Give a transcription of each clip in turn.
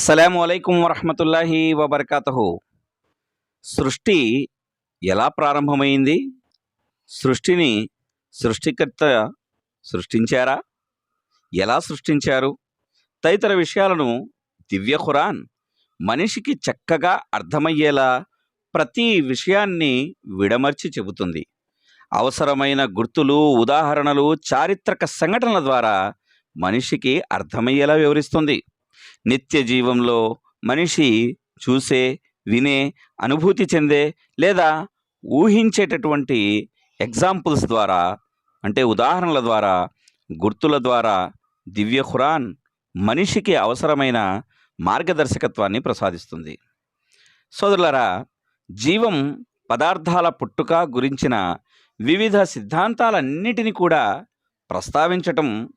అస్సలం అయికం వరహమతుల్లాహి వబర్కాతహు. సృష్టి ఎలా ప్రారంభమైంది? సృష్టిని సృష్టికర్త సృష్టించారా? ఎలా సృష్టించారు? తదితర విషయాలను దివ్య ఖురాన్ మనిషికి చక్కగా అర్థమయ్యేలా ప్రతి విషయాన్ని విడమర్చి చెబుతుంది. అవసరమైన గుర్తులు ఉదాహరణలు చారిత్రక సంఘటనల ద్వారా మనిషికి అర్థమయ్యేలా వివరిస్తుంది. నిత్య జీవంలో మనిషి చూసే వినే అనుభూతి చెందే లేదా ఊహించేటటువంటి ఎగ్జాంపుల్స్ ద్వారా అంటే ఉదాహరణల ద్వారా గుర్తుల ద్వారా దివ్య ఖురాన్ మనిషికి అవసరమైన మార్గదర్శకత్వాన్ని ప్రసాదిస్తుంది. సోదరులరా జీవం పదార్థాల పుట్టుక గురించిన వివిధ సిద్ధాంతాలన్నిటిని కూడా ప్రస్తావించటం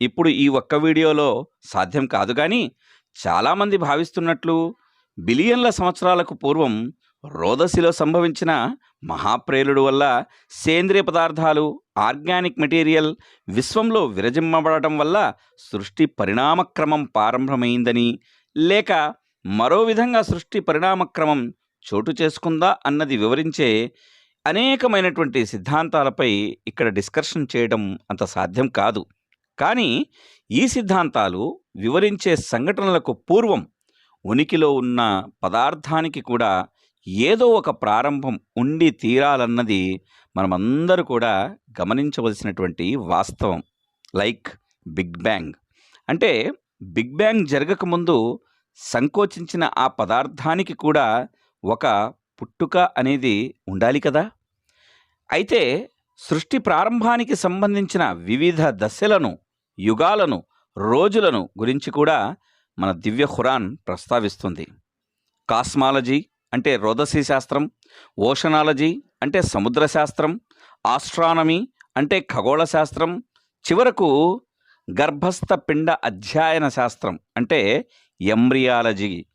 ఇప్పుడు ఈ ఒక్క వీడియోలో సాధ్యం కాదు కానీ చాలామంది భావిస్తున్నట్లు బిలియన్ల సంవత్సరాలకు పూర్వం రోదసిలో సంభవించిన మహాప్రేలుడు వల్ల సేంద్రియ పదార్థాలు ఆర్గానిక్ మెటీరియల్ విశ్వంలో విరజిమ్మబడటం వల్ల సృష్టి పరిణామక్రమం ప్రారంభమైందని లేక మరో విధంగా సృష్టి పరిణామక్రమం చోటు చేసుకుందా అన్నది వివరించే అనేకమైనటువంటి సిద్ధాంతాలపై ఇక్కడ డిస్కషన్ చేయడం అంత సాధ్యం కాదు. కానీ ఈ సిద్ధాంతాలు వివరించే సంఘటనలకు పూర్వం ఉనికిలో ఉన్న పదార్థానికి కూడా ఏదో ఒక ప్రారంభం ఉండి తీరాలన్నది మనమందరూ కూడా గమనించవలసినటువంటి వాస్తవం. Like big bang. అంటే బిగ్ బ్యాంగ్ జరగకముందు సంకోచించిన ఆ పదార్థానికి కూడా ఒక పుట్టుక అనేది ఉండాలి కదా? అయితే సృష్టి ప్రారంభానికి సంబంధించిన వివిధ దశలను యుగాలను రోజులను గురించి కూడా మన దివ్య ఖురాన్ ప్రస్తావిస్తుంది. కాస్మాలజీ అంటే రోదసీ శాస్త్రం ఓషనాలజీ అంటే సముద్ర శాస్త్రం ఆస్ట్రానమీ అంటే ఖగోళ శాస్త్రం చివరకు గర్భస్థ పిండ అధ్యయన శాస్త్రం అంటే ఎంబ్రియాలజీ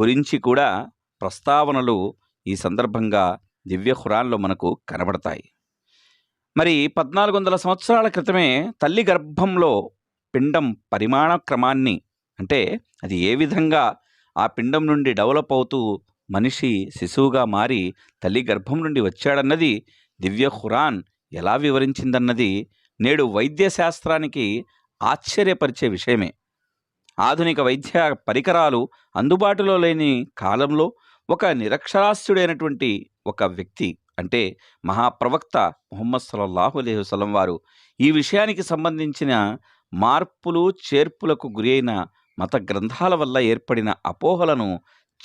గురించి కూడా ప్రస్తావనలు ఈ సందర్భంగా దివ్య ఖురాన్లో మనకు కనబడతాయి. మరి పద్నాలుగు వందల సంవత్సరాల క్రితమే తల్లి గర్భంలో పిండం పరిమాణ క్రమాన్ని అంటే అది ఏ విధంగా ఆ పిండం నుండి డెవలప్ అవుతూ మనిషి శిశువుగా మారి తల్లి గర్భం నుండి వచ్చాడన్నది దివ్య ఖురాన్ ఎలా వివరించిందన్నది నేడు వైద్య శాస్త్రానికి ఆశ్చర్యపరిచే విషయమే. ఆధునిక వైద్య పరికరాలు అందుబాటులో లేని కాలంలో ఒక నిరక్షరాస్యుడైనటువంటి ఒక వ్యక్తి అంటే మహాప్రవక్త ముహమ్మద్ సల్లల్లాహు అలైహి వారు ఈ విషయానికి సంబంధించిన మార్పులు చేర్పులకు గురి అయిన మత గ్రంథాల వల్ల ఏర్పడిన అపోహలను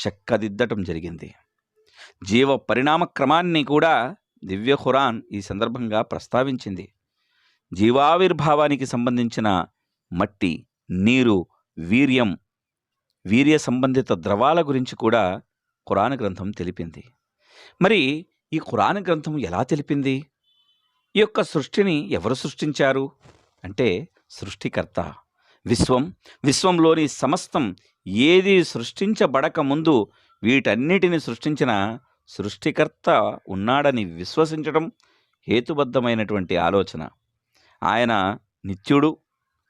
చెక్కదిద్దటం జరిగింది. జీవ పరిణామ క్రమాన్ని కూడా దివ్య ఖురాన్ ఈ సందర్భంగా ప్రస్తావించింది. జీవావిర్భావానికి సంబంధించిన మట్టి నీరు వీర్యం వీర్య సంబంధిత ద్రవాల గురించి కూడా ఖురాన్ గ్రంథం తెలిపింది. మరి ఈ ఖురాన్ గ్రంథం ఎలా తెలిపింది? ఈ యొక్క సృష్టిని ఎవరు సృష్టించారు? అంటే సృష్టికర్త. విశ్వం విశ్వంలోని సమస్తం ఏది సృష్టించబడక ముందు వీటన్నిటిని సృష్టించిన సృష్టికర్త ఉన్నాడని విశ్వసించడం హేతుబద్ధమైనటువంటి ఆలోచన. ఆయన నిత్యుడు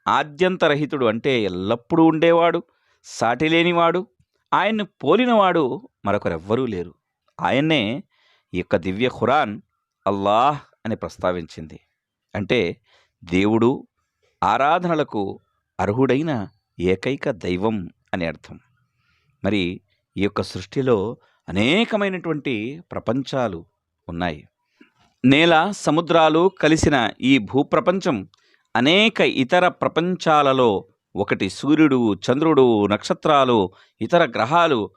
ఆద్యంతరహితుడు అంటే ఎల్లప్పుడూ ఉండేవాడు సాటి లేనివాడు ఆయన్ను పోలినవాడు మరొకరెవ్వరూ లేరు. ఆయన్నే ఈ యొక్క దివ్య ఖురాన్ అల్లాహ్ అని ప్రస్తావించింది. అంటే దేవుడు ఆరాధనలకు అర్హుడైన ఏకైక దైవం అని అర్థం. మరి ఈ యొక్క సృష్టిలో అనేకమైనటువంటి ప్రపంచాలు ఉన్నాయి. నేల సముద్రాలు కలిసిన ఈ భూప్రపంచం అనేక ఇతర ప్రపంచాలలో ఒకటి. సూర్యుడు చంద్రుడు నక్షత్రాలు ఇతర గ్రహాలు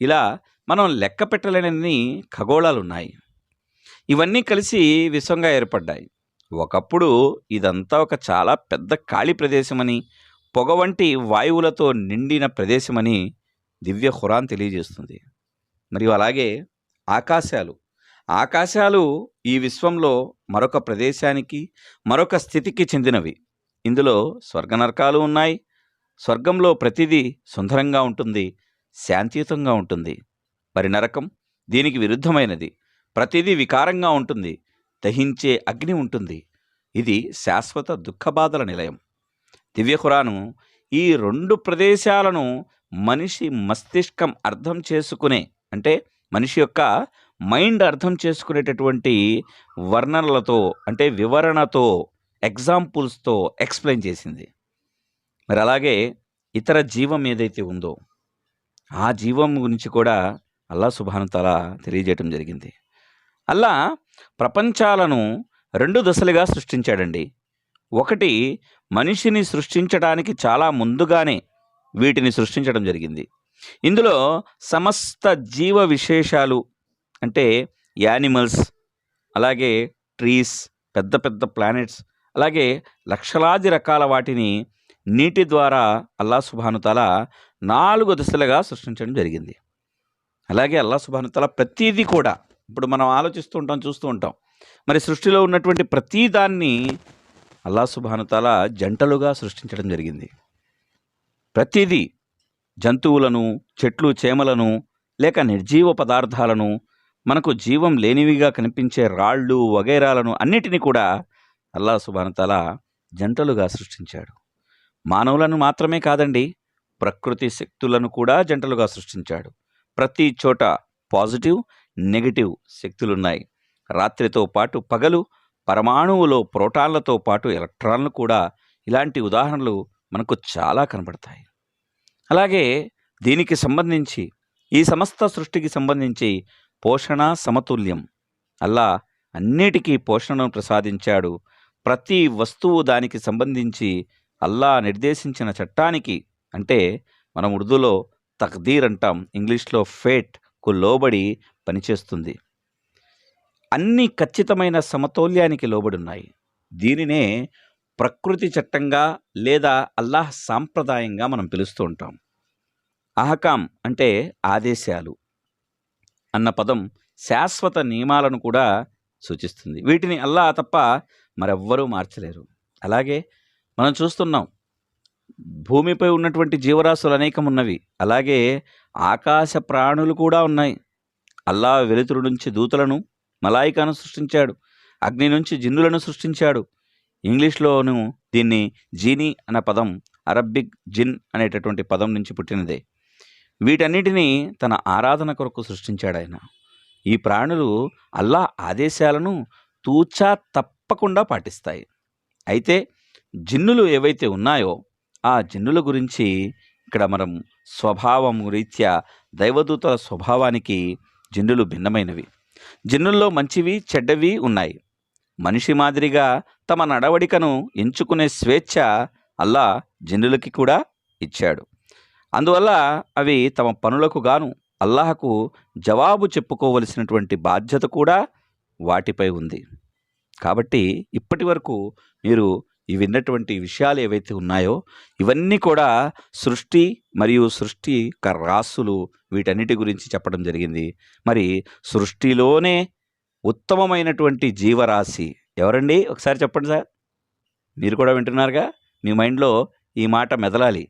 ఇలా మనం లెక్క పెట్టలేని ఖగోళాలు ఉన్నాయి ఇవన్నీ కలిసి విశ్వంగా ఏర్పడ్డాయి. ఒకప్పుడు ఇదంతా ఒక చాలా పెద్ద ఖాళీ ప్రదేశమని పొగ వంటి వాయువులతో నిండిన ప్రదేశమని దివ్య హురాన్ తెలియజేస్తుంది. మరియు అలాగే ఆకాశాలు. ఆకాశాలు ఈ విశ్వంలో మరొక ప్రదేశానికి మరొక స్థితికి చెందినవి. ఇందులో స్వర్గనరకాలు ఉన్నాయి. స్వర్గంలో ప్రతిదీ సుందరంగా ఉంటుంది శాంతియుతంగా ఉంటుంది. మరి నరకం దీనికి విరుద్ధమైనది. ప్రతిదీ వికారంగా ఉంటుంది. దహించే అగ్ని ఉంటుంది. ఇది శాశ్వత దుఃఖబాధల నిలయం. దివ్యఖురాను ఈ రెండు ప్రదేశాలను మనిషి మస్తిష్కం అర్థం చేసుకునే అంటే మనిషి యొక్క మైండ్ అర్థం చేసుకునేటటువంటి వర్ణనలతో అంటే వివరణతో ఎగ్జాంపుల్స్తో ఎక్స్ప్లెయిన్ చేసింది. మరి అలాగే ఇతర జీవం ఏదైతే ఉందో ఆ జీవం గురించి కూడా అల్లా సుభానుతాల తెలియజేయటం జరిగింది. అల్లా ప్రపంచాలను రెండు దశలుగా సృష్టించాడండి. ఒకటి మనిషిని సృష్టించడానికి చాలా ముందుగానే వీటిని సృష్టించడం జరిగింది. ఇందులో సమస్త జీవ విశేషాలు అంటే యానిమల్స్ అలాగే ట్రీస్ పెద్ద పెద్ద ప్లానెట్స్ అలాగే లక్షలాది రకాల వాటిని నీటి ద్వారా అల్లా సుభానుతల నాలుగు దశలుగా సృష్టించడం జరిగింది. అలాగే అల్లా సుభానుతల ప్రతిదీ కూడా ఇప్పుడు మనం ఆలోచిస్తూ ఉంటాం చూస్తూ ఉంటాం. మరి సృష్టిలో ఉన్నటువంటి ప్రతి దాన్ని అల్లా సుభానుతాల జంటలుగా సృష్టించడం జరిగింది. ప్రతిదీ జంతువులను చెట్లు చేమలను లేక నిర్జీవ పదార్థాలను మనకు జీవం లేనివిగా కనిపించే రాళ్ళు వగైరాలను అన్నిటినీ కూడా అల్లా సుబానతాల జంటలుగా సృష్టించాడు. మానవులను మాత్రమే కాదండి ప్రకృతి శక్తులను కూడా జంటలుగా సృష్టించాడు. ప్రతి చోట పాజిటివ్ నెగిటివ్ శక్తులున్నాయి. రాత్రితో పాటు పగలు పరమాణువులో ప్రోటాన్లతో పాటు ఎలక్ట్రాన్లు కూడా ఇలాంటి ఉదాహరణలు మనకు చాలా కనబడతాయి. అలాగే దీనికి సంబంధించి ఈ సమస్త సృష్టికి సంబంధించి పోషణ సమతుల్యం అల్లా అన్నిటికీ పోషణను ప్రసాదించాడు. ప్రతి వస్తువు దానికి సంబంధించి అల్లా నిర్దేశించిన చట్టానికి అంటే మనం ఉర్దూలో తక్దీర్ అంటాం ఇంగ్లీష్లో ఫేట్ కు లోబడి పనిచేస్తుంది. అన్ని ఖచ్చితమైన సమతౌల్యానికి లోబడి ఉన్నాయి దీనినే ప్రకృతి చట్టంగా లేదా అల్లాహ్ సాంప్రదాయంగా మనం పిలుస్తూ ఉంటాం. అహకాం అంటే ఆదేశాలు అన్న పదం శాశ్వత నియమాలను కూడా సూచిస్తుంది. వీటిని అల్లా తప్ప మరెవ్వరూ మార్చలేరు. అలాగే మనం చూస్తున్నాం భూమిపై ఉన్నటువంటి జీవరాశులు అనేకం ఉన్నవి అలాగే ఆకాశ ప్రాణులు కూడా ఉన్నాయి. అల్లా వెలుతురు నుంచి దూతలను మలాయికాను సృష్టించాడు. అగ్ని నుంచి జిన్నులను సృష్టించాడు. ఇంగ్లీష్లోను దీన్ని జీనీ అనే పదం అరబ్బిక్ జిన్ అనేటటువంటి పదం నుంచి పుట్టినదే. వీటన్నిటినీ తన ఆరాధన కొరకు సృష్టించాడు ఆయన. ఈ ప్రాణులు అల్లా ఆదేశాలను తూచా తప్పకుండా పాటిస్తాయి. అయితే జిన్నులు ఏవైతే ఉన్నాయో ఆ జిన్నుల గురించి ఇక్కడ మనం స్వభావం రీత్యా దైవదూతల స్వభావానికి జిన్నులు భిన్నమైనవి. జిన్నుల్లో మంచివి చెడ్డవి ఉన్నాయి. మనిషి మాదిరిగా తమ నడవడికను ఎంచుకునే స్వేచ్ఛ అల్లా జిన్నులకి కూడా ఇచ్చాడు. అందువల్ల అవి తమ పనులకు గాను అల్లాహకు జవాబు చెప్పుకోవలసినటువంటి బాధ్యత కూడా వాటిపై ఉంది. కాబట్టి ఇప్పటి వరకు మీరు ఈ విన్నటువంటి విషయాలు ఏవైతే ఉన్నాయో ఇవన్నీ కూడా సృష్టి మరియు సృష్టి యొక్క రాసులు వీటన్నిటి గురించి చెప్పడం జరిగింది. మరి సృష్టిలోనే ఉత్తమమైనటువంటి జీవరాశి ఎవరండి? ఒకసారి చెప్పండి సార్. మీరు కూడా వింటున్నారుగా? మీ మైండ్లో ఈ మాట మెదలాలి.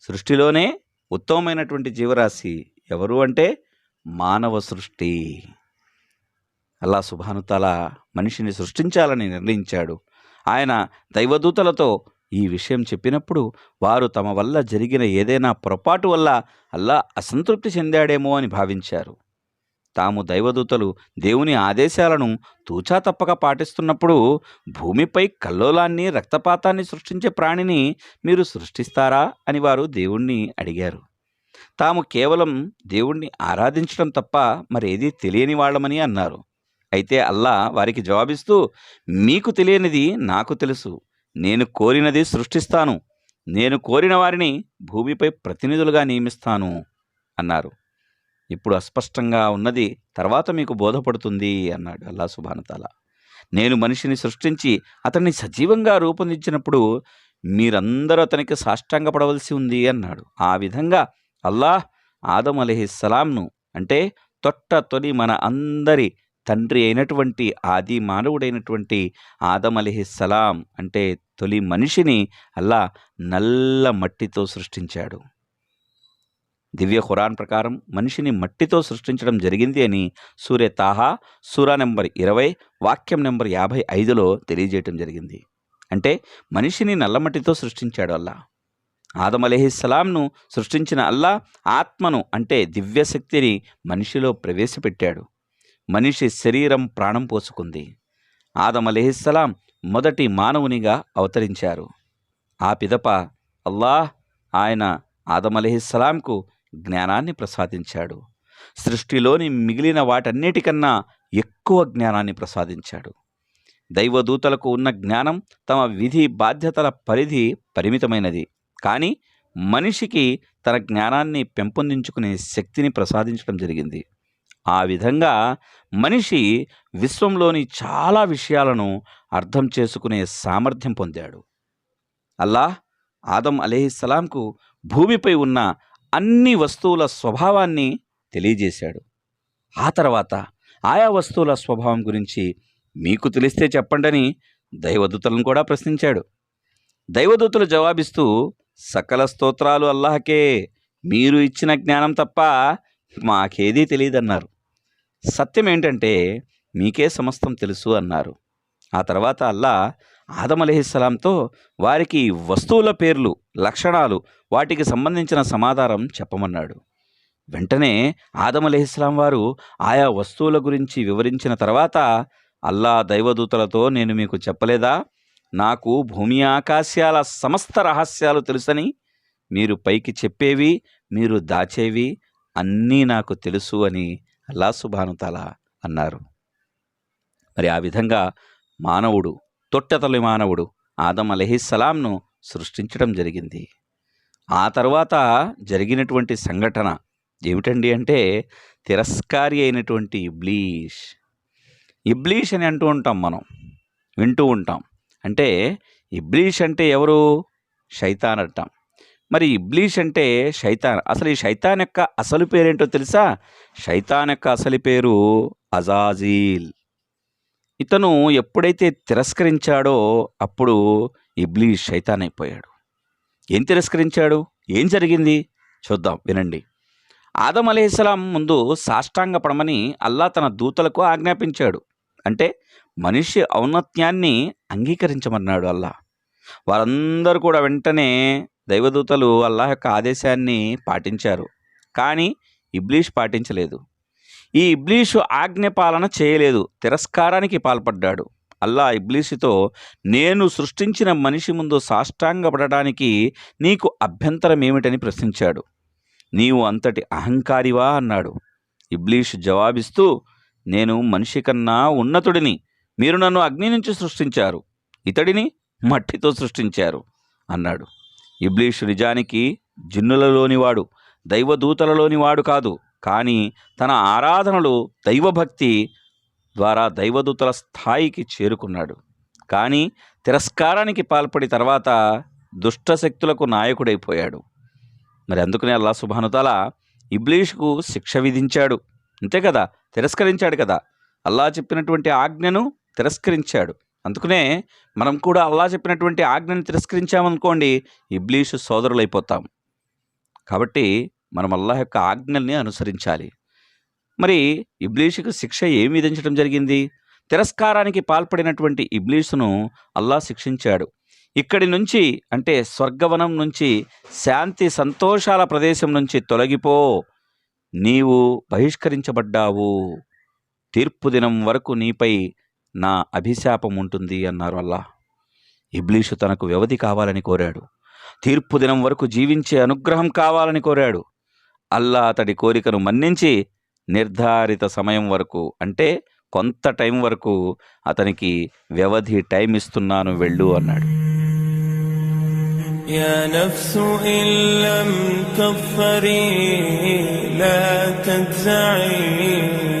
సృష్టిలోనే ఉత్తమమైనటువంటి జీవరాశి ఎవరు అంటే మానవ సృష్టి. అల్లా సుభానుతల మనిషిని సృష్టించాలని నిర్ణయించాడు. ఆయన దైవదూతలతో ఈ విషయం చెప్పినప్పుడు వారు తమ వల్ల జరిగిన ఏదైనా పొరపాటు వల్ల అల్లా అసంతృప్తి చెందాడేమో అని భావించారు. తాము దైవదూతలు దేవుని ఆదేశాలను తూచా తప్పక పాటిస్తున్నప్పుడు భూమిపై కల్లోలాన్ని రక్తపాతాన్ని సృష్టించే ప్రాణిని మీరు సృష్టిస్తారా అని వారు దేవుణ్ణి అడిగారు. తాము కేవలం దేవుణ్ణి ఆరాధించడం తప్ప మరేదీ తెలియని వాళ్ళమని అన్నారు. అయితే అల్లా వారికి జవాబిస్తూ మీకు తెలియనిది నాకు తెలుసు. నేను కోరినది సృష్టిస్తాను. నేను కోరిన వారిని భూమిపై ప్రతినిధులుగా నియమిస్తాను అన్నారు. ఇప్పుడు అస్పష్టంగా ఉన్నది తర్వాత మీకు బోధపడుతుంది అన్నాడు అల్లా సుభానతాల నేను మనిషిని సృష్టించి అతన్ని సజీవంగా రూపొందించినప్పుడు మీరందరూ అతనికి సాష్టాంగపడవలసి ఉంది అన్నాడు. ఆ విధంగా అల్లాహ్ ఆదం అలహిస్సలాంను అంటే తొట్ట తొలి మన అందరి తండ్రి అయినటువంటి ఆది మానవుడైనటువంటి ఆదం సలాం అంటే తొలి మనిషిని అల్లా నల్ల మట్టితో సృష్టించాడు. దివ్య ఖురాన్ ప్రకారం మనిషిని మట్టితో సృష్టించడం జరిగింది అని సూర్య తాహా సూరా నెంబర్ ఇరవై వాక్యం నెంబర్ యాభై ఐదులో తెలియజేయటం జరిగింది. అంటే మనిషిని నల్లమట్టితో సృష్టించాడు అల్లా. ఆదం అలహిస్సలాంను సృష్టించిన అల్లా ఆత్మను అంటే దివ్యశక్తిని మనిషిలో ప్రవేశపెట్టాడు. మనిషి శరీరం ప్రాణం పోసుకుంది. ఆదం మొదటి మానవునిగా అవతరించారు. ఆ పిదప అల్లాహ్ ఆయన ఆదమలహిస్సలాంకు జ్ఞానాన్ని ప్రసాదించాడు. సృష్టిలోని మిగిలిన వాటన్నిటికన్నా ఎక్కువ జ్ఞానాన్ని ప్రసాదించాడు. దైవదూతలకు ఉన్న జ్ఞానం తమ విధి బాధ్యతల పరిధి పరిమితమైనది. కానీ మనిషికి తన జ్ఞానాన్ని పెంపొందించుకునే శక్తిని ప్రసాదించడం జరిగింది. ఆ విధంగా మనిషి విశ్వంలోని చాలా విషయాలను అర్థం చేసుకునే సామర్థ్యం పొందాడు. అల్లాహ్ ఆదం అలీహిస్సలాంకు భూమిపై ఉన్న అన్ని వస్తువుల స్వభావాన్ని తెలియజేశాడు. ఆ తర్వాత ఆయా వస్తువుల స్వభావం గురించి మీకు తెలిస్తే చెప్పండని దైవదూతలను కూడా ప్రశ్నించాడు. దైవదూతలు జవాబిస్తూ సకల స్తోత్రాలు అల్లాహకే మీరు ఇచ్చిన జ్ఞానం తప్ప మాకేదీ తెలియదన్నారు. సత్యం ఏంటంటే మీకే సమస్తం తెలుసు అన్నారు. ఆ తర్వాత అల్లా ఆదం అలహిస్సలాంతో వారికి వస్తువుల పేర్లు లక్షణాలు వాటికి సంబంధించిన సమాధానం చెప్పమన్నాడు. వెంటనే ఆదం అలహిస్లాం వారు ఆయా వస్తువుల గురించి వివరించిన తర్వాత అల్లా దైవదూతలతో నేను మీకు చెప్పలేదా? నాకు భూమి ఆకాశాల సమస్త రహస్యాలు తెలుసని మీరు పైకి చెప్పేవి మీరు దాచేవి అన్నీ నాకు తెలుసు అని అల్లా సుభానుతల అన్నారు. మరి ఆ విధంగా మానవుడు తొట్టతలి మానవుడు ఆదం అలహిస్సలాంను సృష్టించడం జరిగింది. ఆ తర్వాత జరిగినటువంటి సంఘటన ఏమిటండి అంటే తిరస్కారి అయినటువంటి ఇబ్లీష్. ఇబ్లీష్ అని అంటూ ఉంటాం మనం వింటూ ఉంటాం. అంటే ఇబ్లీష్ అంటే ఎవరు? శైతాన్ అంటాం. మరి ఇబ్లీష్ అంటే శైతాన్. అసలు ఈ శైతాన్ యొక్క అసలు పేరేంటో తెలుసా? శైతాన్ యొక్క అసలు పేరు అజాజీల్. ఇతను ఎప్పుడైతే తిరస్కరించాడో అప్పుడు ఇబ్లీష్ శైతాన్ అయిపోయాడు. ఏం తిరస్కరించాడు? ఏం జరిగింది? చూద్దాం వినండి. ఆదం అలీస్లాం ముందు సాష్టాంగ పడమని అల్లా తన దూతలకు ఆజ్ఞాపించాడు. అంటే మనిషి ఔన్నత్యాన్ని అంగీకరించమన్నాడు అల్లా. వారందరూ కూడా వెంటనే దైవదూతలు అల్లాహ్ యొక్క ఆదేశాన్ని పాటించారు. కానీ ఇబ్లీష్ పాటించలేదు. ఈ ఇబ్లీషు ఆజ్ఞ పాలన చేయలేదు. తిరస్కారానికి పాల్పడ్డాడు. అల్లా ఇబ్లీషుతో నేను సృష్టించిన మనిషి ముందు సాష్టాంగపడడానికి నీకు అభ్యంతరం ఏమిటని ప్రశ్నించాడు. నీవు అంతటి అహంకారివా? అన్నాడు. ఇబ్లీష్ జవాబిస్తూ నేను మనిషి కన్నా ఉన్నతుడిని. మీరు నన్ను అగ్ని నుంచి సృష్టించారు. ఇతడిని మట్టితో సృష్టించారు. అన్నాడు. ఇబ్లీషు నిజానికి జిన్నులలోనివాడు దైవదూతలలోనివాడు కాదు. కానీ తన ఆరాధనలు దైవభక్తి ద్వారా దైవదూతల స్థాయికి చేరుకున్నాడు. కానీ తిరస్కారానికి పాల్పడి తర్వాత దుష్టశక్తులకు నాయకుడైపోయాడు. మరి అందుకనే అల్లా సుభానుతాల ఇబ్లీష్కు శిక్ష విధించాడు. అంతే కదా? తిరస్కరించాడు కదా? అల్లా చెప్పినటువంటి ఆజ్ఞను తిరస్కరించాడు. అందుకనే మనం కూడా అల్లా చెప్పినటువంటి ఆజ్ఞను తిరస్కరించామనుకోండి ఇబ్లీషు సోదరులైపోతాం. కాబట్టి మనం అల్లాహ్ యొక్క ఆజ్ఞల్ని అనుసరించాలి. మరి ఇబ్లీషుకు శిక్ష ఏమి విధించడం జరిగింది? తిరస్కారానికి పాల్పడినటువంటి ఇబ్లీసును అల్లా శిక్షించాడు. ఇక్కడి నుంచి అంటే స్వర్గవనం నుంచి శాంతి సంతోషాల ప్రదేశం నుంచి తొలగిపో నీవు బహిష్కరించబడ్డావు. తీర్పు దినం వరకు నీపై నా అభిశాపం ఉంటుంది అన్నారు అల్లా ఇబ్లీషు తనకు వ్యవధి కావాలని కోరాడు తీర్పు దినం వరకు జీవించే అనుగ్రహం కావాలని కోరాడు అల్లా అతడి కోరికను మన్నించి నిర్ధారిత సమయం వరకు అంటే కొంత టైం వరకు అతనికి వ్యవధి టైం ఇస్తున్నాను వెళ్ళు అన్నాడు يا نفس إن لم تظفري لا تجزعي آه آه آه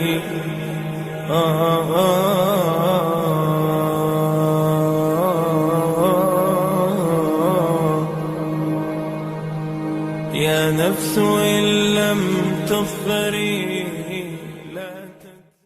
يا نفس إن لم تظفري